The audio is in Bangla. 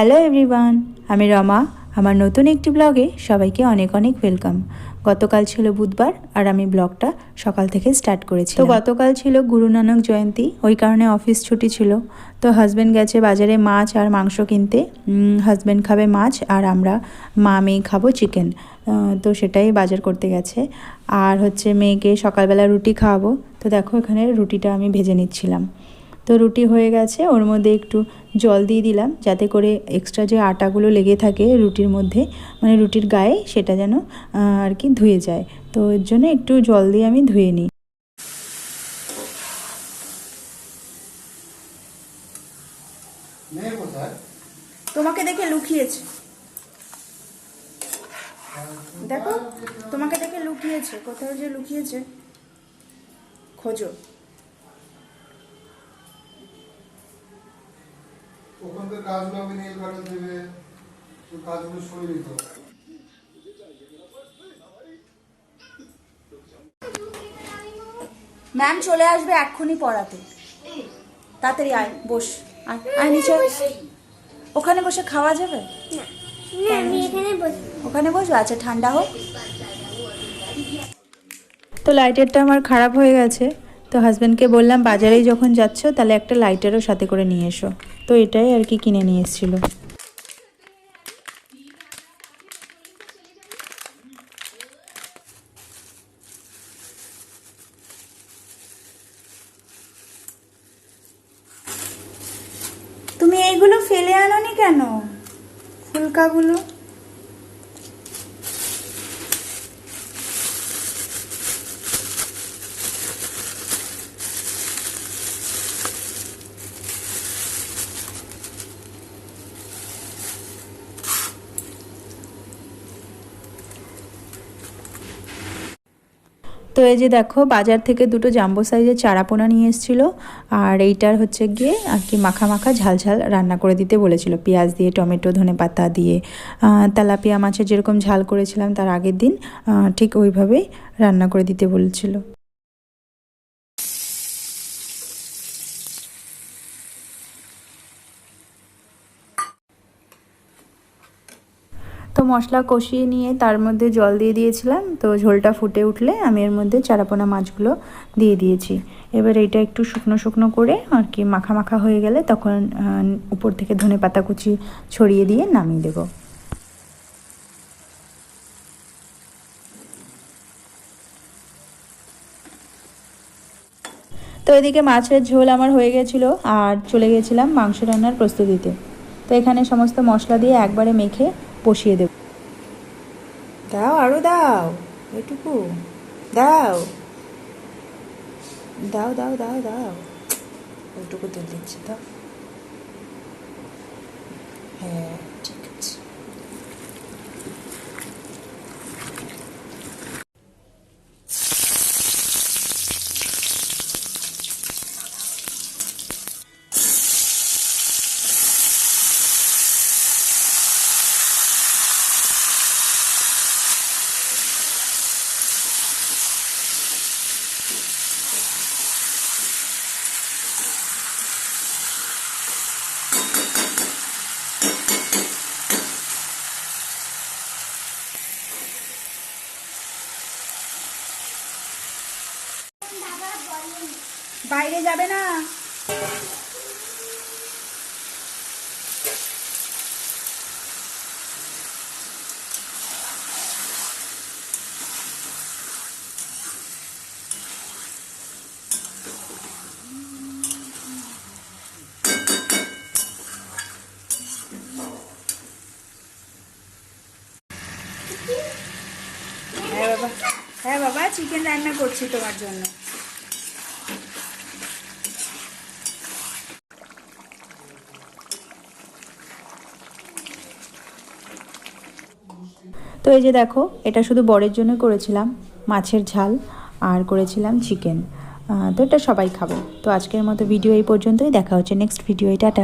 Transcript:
হ্যালো এভরিওয়ান আমি রমা। আমার নতুন একটি ব্লগে সবাইকে অনেক অনেক ওয়েলকাম গতকাল ছিল বুধবার আর আমি ব্লগটা সকাল থেকে স্টার্ট করেছি তো গতকাল ছিল গুরু নানক জয়ন্তী, ওই কারণে অফিস ছুটি ছিল। তো হাজব্যান্ড গেছে বাজারে মাছ আর মাংস কিনতে। হাজব্যান্ড খাবে মাছ আর আমরা মা মেয়ে খাব চিকেন তো সেটাই বাজার করতে গেছে। আর হচ্ছে মেয়েকে সকালবেলা রুটি খাওয়াবো। তো দেখো এখানে রুটিটা আমি ভেজে নিচ্ছিলাম। তো রুটি হয়ে গেছে ওর মধ্যে একটু জল দিয়ে দিলাম যাতে করে এক্সট্রা যে আটাগুলো লেগে থাকে রুটির মধ্যে মানে রুটির গায়ে সেটা যেন আর কি ধুয়ে যায়। তো এর জন্য একটু জল দিয়ে আমি ধুয়ে নিই। তোমাকে দেখে লুকিয়েছে। দেখো তোমাকে দেখে লুকিয়েছে কোথাও যে লুকিয়েছে। খোঁজো। ওখানকার কাজগুলো আমি নেল কাটার দেবে তো কাজগুলো সরে নিত ম্যাম চলে আসবে এক্ষুনি পড়াতে। তাড়াতাড়ি আয় বস। আয় নিচে। ওখানে বসে খাওয়া যাবে? না আমি এখানে বসে। ওখানে বসবো আচ্ছা ঠান্ডা হোক। তো লাইটারটা আমার খারাপ হয়ে গেছে। তো হাজব্যান্ডকে বললাম বাজারেই যখন যাচ্ছ তাহলে একটা লাইটারও সাথে করে নিয়ে এসো। তো এটাই আর কি কিনে নিয়ে এসেছিল। তুমি এইগুলো ফেলে আনোনি কেন? ফুলকাগুলো? তো এই যে দেখো, বাজার থেকে দুটো জাম্বো সাইজের চারাপোনা নিয়ে এসেছিল। আর এইটার হচ্ছে গিয়ে আর কি মাখা মাখা ঝাল ঝাল রান্না করে দিতে বলেছিল। পেঁয়াজ দিয়ে, টমেটো, ধনে পাতা দিয়ে তেলাপিয়া মাছের যেরকম ঝাল করেছিলাম তার আগের দিন ঠিক ওইভাবেই রান্না করে দিতে বলেছিল। তো মশলা কষিয়ে নিয়ে তার মধ্যে জল দিয়ে দিয়েছিলাম। তো ঝোলটা ফুটে উঠলে আমি এর মধ্যে চারাপোনা মাছগুলো দিয়ে দিয়েছি। এবার এটা একটু শুকনো শুকনো করে আর কি মাখা মাখা হয়ে গেলে তখন উপর থেকে ধনে পাতা কুচি ছড়িয়ে দিয়ে নামিয়ে দেবো। তো এদিকে মাছের ঝোল আমার হয়ে গেছিল আর চলে গেছিলাম মাংস রান্নার প্রস্তুতিতে। তো এখানে সমস্ত মশলা দিয়ে একবারে মেখে বসিয়ে দেব। দাও আরও দাও, এটুকু। দাও। দাও দাও দাও দাও। ওইটুকু তেল দিচ্ছি, দাও। হ্যাঁ ঠিক আছে। বাইরে যাবে না। হ্যাঁ বাবা হ্যাঁ চিকেন রান্না করছি তোমার জন্য। তো এই যে দেখো, এটা শুধু বরের জন্য করেছিলাম, মাছের ঝাল আর করেছিলাম চিকেন তো এটা সবাই খাব। তো আজকের মতো ভিডিও এই পর্যন্তই। দেখা হচ্ছে নেক্সট ভিডিও টাটা।